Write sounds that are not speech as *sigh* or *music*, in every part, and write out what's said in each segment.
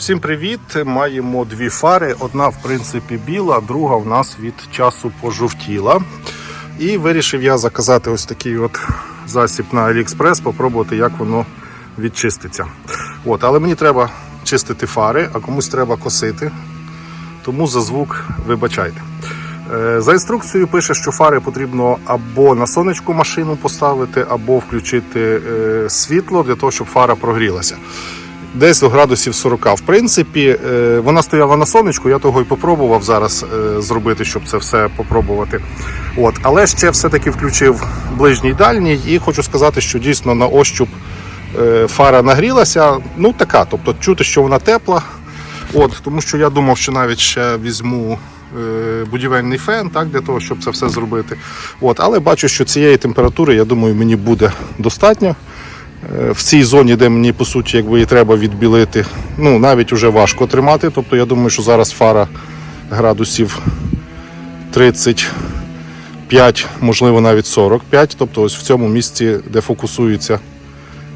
Всім привіт! Маємо дві фари. Одна, в принципі, біла, друга в нас від часу пожовтіла. І вирішив я заказати ось такий от засіб на AliExpress, попробувати, як воно відчиститься. От, але мені треба чистити фари, а комусь треба косити. Тому за звук вибачайте. Е, За інструкцією пише, що фари потрібно або на сонечку машину поставити, або включити е, світло для того, щоб фара прогрілася. Десь до градусів 40. В принципі, е, вона стояла на сонечку, я того і попробував зараз е, зробити, щоб це все попробувати. От. Але ще все-таки включив ближній дальній і хочу сказати, що дійсно на ощуп е, фара нагрілася. Ну така, тобто чути, що вона тепла. От, тому що я думав, що навіть ще візьму будівельний фен так, для того, щоб це все зробити. От, але бачу, що цієї температури, я думаю, мені буде достатньо. Е, В цій зоні, де мені по суті якби її треба відбілити, ну навіть вже важко тримати. Тобто я думаю, що зараз фара градусів 35, можливо навіть 45. Тобто ось в цьому місці, де фокусується,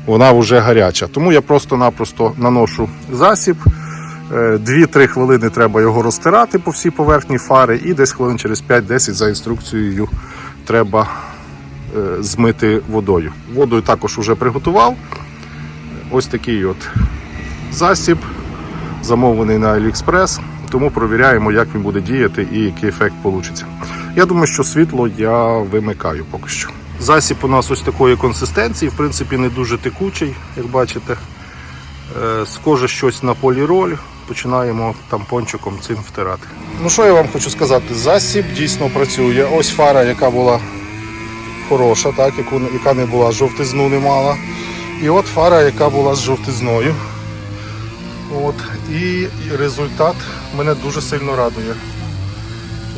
вона вже гаряча. Тому я просто-напросто наношу засіб. Е, 2-3 хвилини треба його розтирати по всій поверхні фари, і десь хвилин через 5-10 за інструкцією треба е, змити водою. Водою також вже приготував. Ось такий от засіб, замовлений на AliExpress, тому провіряємо, як він буде діяти і який ефект вийде. Я думаю, що світло я вимикаю поки що. Засіб у нас ось такої консистенції, в принципі, не дуже текучий, як бачите. Е, Схоже щось на поліроль. Починаємо тампончиком цим втирати. Ну що я вам хочу сказати? Засіб дійсно працює. Ось фара, яка була хороша, так, яку, яка не була жовтизну не мала. І от фара, яка була з жовтизною. От, і результат мене дуже сильно радує.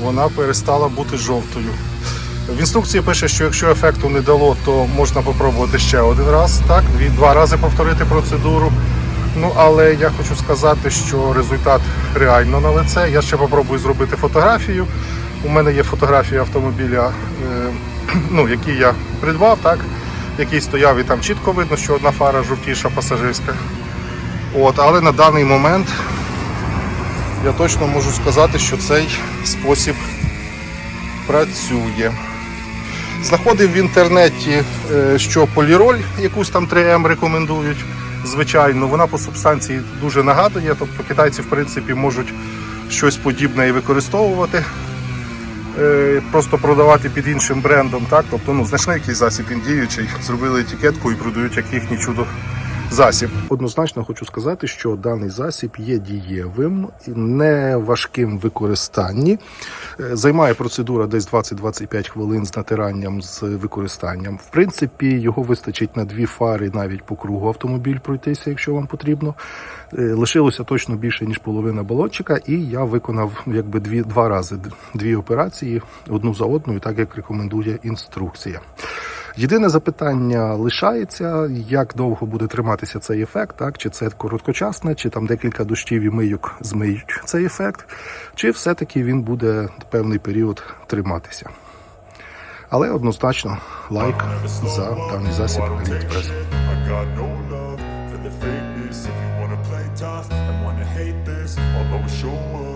Вона перестала бути жовтою. В інструкції пише, що якщо ефекту не дало, то можна спробувати ще один раз, так, два рази повторити процедуру. Ну, але я хочу сказати, що результат реально на лице. Я ще попробую зробити фотографію. У мене є фотографія автомобіля, е, *clears throat* ну, який я придбав, так, який стояв і там чітко видно, що одна фара жовтіша пасажирська. От, але на даний момент я точно можу сказати, що цей спосіб працює. Знаходив в інтернеті, е, що поліроль, якусь там 3М рекомендують. Звичайно, вона по субстанції дуже нагадує. Тобто китайці, в принципі, можуть щось подібне і використовувати, просто продавати під іншим брендом. Так? Тобто, ну, знайшли якийсь засіб він діючий, зробили етикетку і продають як їхні чудо. Засіб. Однозначно хочу сказати, що даний засіб є дієвим, не важким в використанні. Е, Займає процедура десь 20-25 хвилин з натиранням з використанням. В принципі, його вистачить на дві фари навіть по кругу автомобіль пройтися, якщо вам потрібно. Е, Лишилося точно більше ніж половина балончика, і я виконав якби дві два рази дві операції одну за одною, так як рекомендує інструкція. Єдине запитання лишається, як довго буде триматися цей ефект, так? чи це короткочасне, чи там декілька дощів і мийок змиють цей ефект, чи все-таки він буде певний період триматися. Але однозначно лайк за даний засіб always show up.